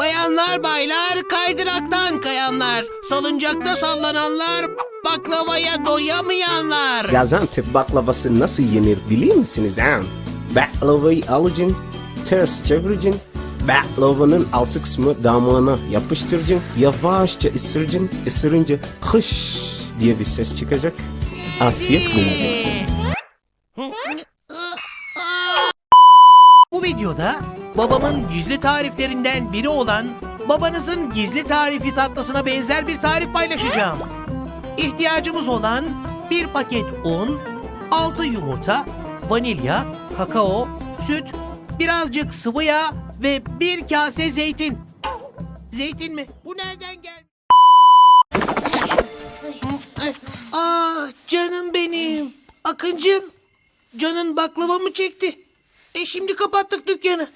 Bayanlar baylar kaydıraktan kayanlar. Salıncakta sallananlar baklavaya doyamayanlar. Gaziantep baklavası nasıl yenir biliyor musunuz ha? Baklavayı alacaksın, ters çevireceksin. Baklavanın altı kısmı damağına yapıştıracaksın. Yavaşça ısıracaksın. Isırınca hış diye bir ses çıkacak. Afiyetle yiyeceksin. Videoda babamın gizli tariflerinden biri olan babanızın gizli tarifi tatlısına benzer bir tarif paylaşacağım. İhtiyacımız olan bir paket un, 6 yumurta, vanilya, kakao, süt, birazcık sıvı yağ ve bir kase zeytin. Zeytin mi? Bu nereden geldi? Ah canım benim. Akıncım. Canın baklava mı çekti? E şimdi kapattık dükkanı.